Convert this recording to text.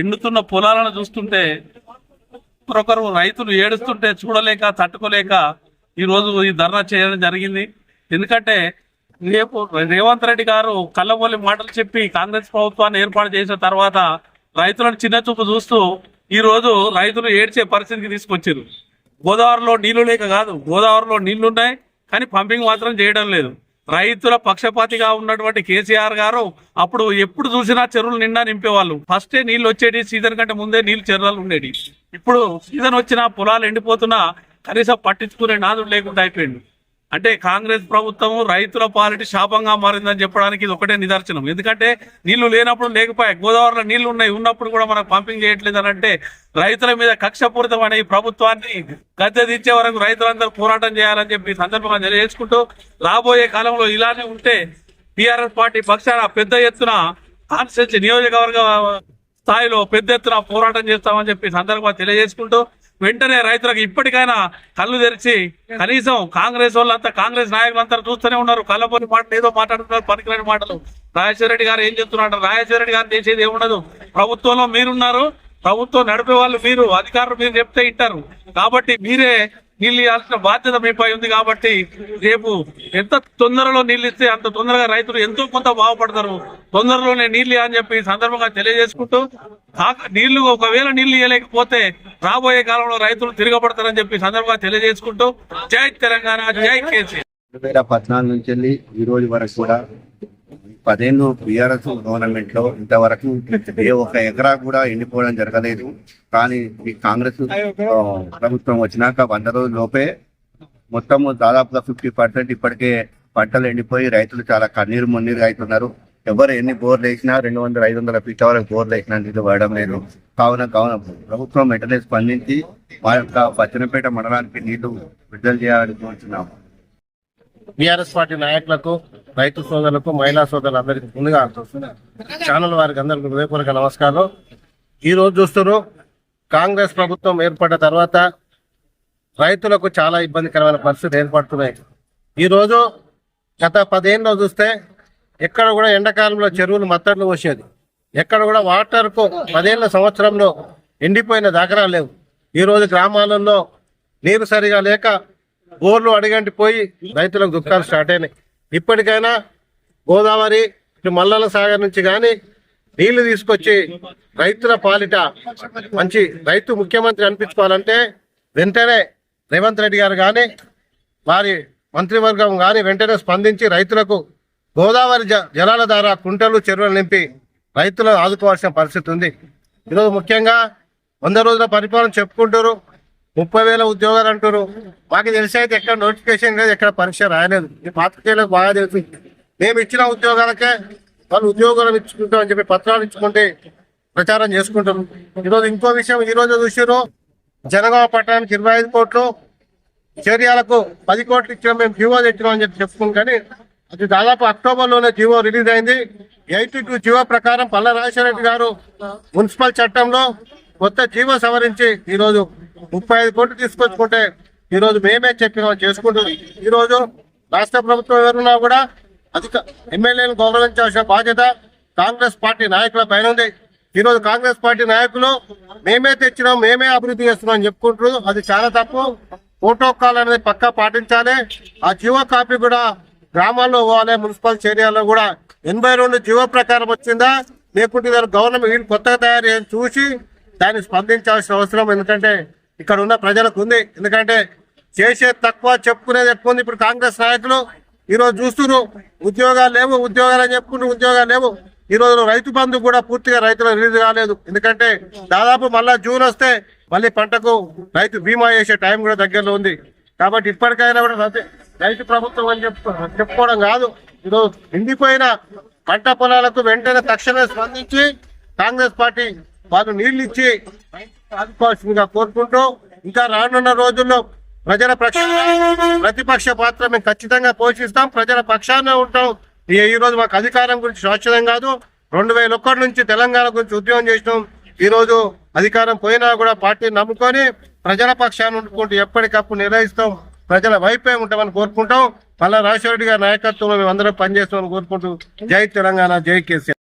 ఎండుతున్న పొలాలను చూస్తుంటే ఒకరొకరు రైతులు ఏడుస్తుంటే చూడలేక తట్టుకోలేక ఈరోజు ఈ ధర్నా చేయడం జరిగింది. ఎందుకంటే రేపు రేవంత్ రెడ్డి గారు కళ్ళబోలి మాటలు చెప్పి కాంగ్రెస్ ప్రభుత్వాన్ని ఏర్పాటు చేసిన తర్వాత రైతులను చిన్న చూపు చూస్తూ ఈరోజు రైతులు ఏడ్చే పరిస్థితికి తీసుకొచ్చారు. గోదావరిలో నీళ్ళు లేక కాదు గోదావరిలో నీళ్ళున్నాయి కానీ పంపింగ్ మాత్రం చేయడం లేదు. రైతుల పక్షపాతిగా ఉన్నటువంటి కేసీఆర్ గారు అప్పుడు ఎప్పుడు చూసినా చెరువులు నిండా నింపేవాళ్ళు. ఫస్టే నీళ్ళు వచ్చేటి సీజన్ కంటే ముందే నీళ్ళు చెరువులు ఉండేవి ఇప్పుడు సీజన్ వచ్చినా పొలాలు ఎండిపోతున్నా కనీసం పట్టించుకునే నాదుడు లేకుండా అయిపోయింది అంటే కాంగ్రెస్ ప్రభుత్వం రైతుల పాలిటి శాపంగా మారిందని చెప్పడానికి ఇది ఒకటే నిదర్శనం. ఎందుకంటే నీళ్ళు లేనప్పుడు లేకపోయాయి గోదావరిలో నీళ్ళు ఉన్నాయి ఉన్నప్పుడు కూడా మనకు పంపింగ్ చేయట్లేదు అని అంటే రైతుల మీద కక్షపూరితమైన ఈ ప్రభుత్వాన్ని గద్దె దించే వరకు రైతులందరూ పోరాటం చేయాలని చెప్పి ఈ సందర్భంగా తెలియజేసుకుంటూ రాబోయే కాలంలో ఇలానే ఉంటే టీఆర్ఎస్ పార్టీ పక్షాన పెద్ద ఎత్తున కాన్స్టిట్యూన్సీ నియోజకవర్గ స్థాయిలో పెద్ద ఎత్తున పోరాటం చేస్తామని చెప్పి సందర్భంగా తెలియజేసుకుంటూ వెంటనే రైతులకు ఇప్పటికైనా కళ్ళు తెరిచి కనీసం కాంగ్రెస్ వాళ్ళంతా కాంగ్రెస్ నాయకులంతా చూస్తూనే ఉన్నారు. కళ్ళపోని మాటలు ఏదో మాట్లాడుతున్నారు పనికిరాని మాటలు. రాజశేఖర రెడ్డి గారు ఏం చెప్తున్నారు రాజశేఖర రెడ్డి గారు చేసేది ఏముండదు. ప్రభుత్వంలో మీరున్నారు ప్రభుత్వం నడిపే వాళ్ళు మీరు అధికారులు మీరు చెప్తే ఇట్టారు. కాబట్టి మీరే నీళ్ళు ఇవ్వాల్సిన బాధ్యత మీపై ఉంది కాబట్టి రేపు ఎంత తొందరలో నీళ్ళు ఇస్తే అంత తొందరగా రైతులు ఎంతో కొంత బాగుపడతారు. తొందరలోనే నీళ్ళు అని చెప్పి సందర్భంగా తెలియజేసుకుంటూ కాక నీళ్ళు ఒకవేళ నీళ్ళు ఇవ్వలేకపోతే రాబోయే కాలంలో రైతులు తిరగబడతారని చెప్పి సందర్భంగా తెలియజేసుకుంటూ జై తెలంగాణ జై కేసీఆర్ రెండు వేల పద్నాలుగు నుంచి వెళ్ళి ఈ రోజు వరకు కూడా పదేళ్ళు బీఆర్ఎస్ గవర్నమెంట్లో ఇంతవరకు ఏ ఒక ఎకరా కూడా ఎండిపోవడం జరగలేదు. కానీ ఈ కాంగ్రెస్ ప్రభుత్వం వచ్చినాక వంద రోజుల లోపే మొత్తం దాదాపుగా ఫిఫ్టీ పర్సెంట్ ఇప్పటికే పంటలు ఎండిపోయి రైతులు చాలా కన్నీరు మున్నీరు అవుతున్నారు. ఎవరు ఎన్ని బోర్లు వేసినా రెండు వందల ఐదు వందల ఫీట్ల వరకు బోర్లు వేసినా నీళ్ళు పడడం లేదు. కావున కావున ప్రభుత్వం వెంటనే స్పందించి మా యొక్క పచ్చనపేట మండలానికి నీళ్ళు విడుదల చేయాలని కోరుతున్నాము బీఆర్ఎస్ పార్టీ నాయకులకు రైతు సోదరులకు మహిళా సోదరులందరికీ ముందుగా ఛానల్ వారికి అందరికీ హృదయపూర్వక నమస్కారం. ఈ రోజు చూస్తున్నారు కాంగ్రెస్ ప్రభుత్వం ఏర్పడ్డ తర్వాత రైతులకు చాలా ఇబ్బందికరమైన పరిస్థితి ఏర్పడుతున్నాయి. ఈ రోజు గత పదేళ్ళు చూస్తే ఎక్కడ కూడా ఎండాకాలంలో చెరువులు మత్తడ్లు పోసేది. ఎక్కడ కూడా వాటర్కు పదేళ్ళ సంవత్సరంలో ఎండిపోయిన దాఖలాలు లేవు. ఈరోజు గ్రామాలలో నీరు సరిగా లేక బోర్లు అడిగంటి పోయి రైతులకు దుఃఖాలు స్టార్ట్ అయినాయి. ఇప్పటికైనా గోదావరి ఇటు మల్లల సాగర్ నుంచి కానీ నీళ్ళు తీసుకొచ్చి రైతుల పాలిట మంచి రైతు ముఖ్యమంత్రి అనిపించుకోవాలంటే వెంటనే రేవంత్ రెడ్డి గారు కానీ వారి మంత్రివర్గం కానీ వెంటనే స్పందించి రైతులకు గోదావరి జ జలాల ద్వారా కుంటలు చెరువులు నింపి రైతులను ఆదుకోవాల్సిన పరిస్థితి ఉంది. ఈరోజు ముఖ్యంగా వంద రోజుల పరిపాలన చెప్పుకుంటారు ముప్పై వేల ఉద్యోగాలు అంటారు మాకు తెలిసి అయితే ఎక్కడ నోటిఫికేషన్ లేదు ఎక్కడ పరీక్ష రాయలేదు. ఈ పాత్రికేయులకు బాగా తెలిసి. మేము ఇచ్చిన ఉద్యోగాలకే వాళ్ళు ఉద్యోగాలు ఇచ్చుకుంటామని చెప్పి పత్రాలు ఇచ్చుకుంటే ప్రచారం చేసుకుంటాం ఈరోజు ఇంకో విషయం ఈరోజు చూసారు జనగామ పట్టణానికి ఇరవై ఐదు కోట్లు చర్యలకు పది కోట్లు ఇచ్చిన మేము జీవో తెచ్చినాం అని చెప్పి చెప్పుకున్నాం కానీ అది దాదాపు అక్టోబర్లోనే జీవో రిలీజ్ అయింది. ఎయిటీ టూ జీవో ప్రకారం పల్ల రాజశేఖర రెడ్డి గారు మున్సిపల్ చట్టంలో కొత్త జీవో సవరించి ఈరోజు ముప్పై ఐదు కోట్లు తీసుకొచ్చుకుంటే ఈరోజు మేమే చెప్పి చేసుకుంటున్నాం. ఈరోజు రాష్ట్ర ప్రభుత్వం ఎవరున్నా కూడా అధిక ఎమ్మెల్యేలను గౌరవించాల్సిన బాధ్యత కాంగ్రెస్ పార్టీ నాయకుల పైన ఉంది. ఈరోజు కాంగ్రెస్ పార్టీ నాయకులు మేమే తెచ్చినాం మేమే అభివృద్ధి చేస్తున్నాం అని చెప్పుకుంటారు అది చాలా తప్పు. ప్రోటోకాల్ అనేది పక్కా పాటించాలి. ఆ జీవో కాపీ కూడా గ్రామాల్లో పోవాలి మున్సిపల్ ఏరియాలో కూడా ఎనభై రెండు జీవో ప్రకారం వచ్చిందా? లేకుంటే దాని గవర్నమెంట్ వీళ్ళు కొత్తగా తయారు చేసి చూసి దాన్ని స్పందించాల్సిన అవసరం ఎందుకంటే ఇక్కడ ఉన్న ప్రజలకు ఉంది. ఎందుకంటే చేసేది తక్కువ చెప్పుకునేది ఎక్కువ ఉంది. ఇప్పుడు కాంగ్రెస్ నాయకులు ఈ రోజు చూస్తున్నారు ఉద్యోగాలు లేవు ఉద్యోగాలు అని చెప్పుకుంటూ ఉద్యోగాలు లేవు. ఈ రోజు రైతు బంధు కూడా పూర్తిగా రైతులు రిలీజ్ కాలేదు. ఎందుకంటే దాదాపు మళ్ళా జూన్ వస్తే మళ్ళీ పంటకు రైతు బీమా చేసే టైం కూడా దగ్గరలో ఉంది. కాబట్టి ఇప్పటికైనా కూడా రైతు- ప్రభుత్వం అని చెప్పు చెప్పుకోవడం కాదు. ఈరోజు ఎండిపోయిన పంట పొలాలకు వెంటనే తక్షణమే స్పందించి కాంగ్రెస్ పార్టీ వాళ్ళు నీళ్ళు ఇచ్చి ఆదుకోవాల్సిందిగా కోరుకుంటూ ఇంకా రానున్న రోజుల్లో ప్రజల పక్ష ప్రతిపక్ష పాత్ర మేము ఖచ్చితంగా పోషిస్తాం. ప్రజల పక్షాన ఉంటాం. ఈ రోజు మాకు అధికారం గురించి శాశ్వతం కాదు. రెండు వేల ఒక్కటి నుంచి తెలంగాణ గురించి ఉద్యమం చేసినాం. ఈ రోజు అధికారం పోయినా కూడా పార్టీని నమ్ముకొని ప్రజల పక్షాన్ని ఉండుకుంటూ ఎప్పటికప్పుడు నిర్వహిస్తాం ప్రజల వైపే ఉంటామని కోరుకుంటాం. పల్లా రాజశేఖర రెడ్డి గారి నాయకత్వంలో మేము అందరం పనిచేస్తామని కోరుకుంటూ జై తెలంగాణ జై కేసీఆర్.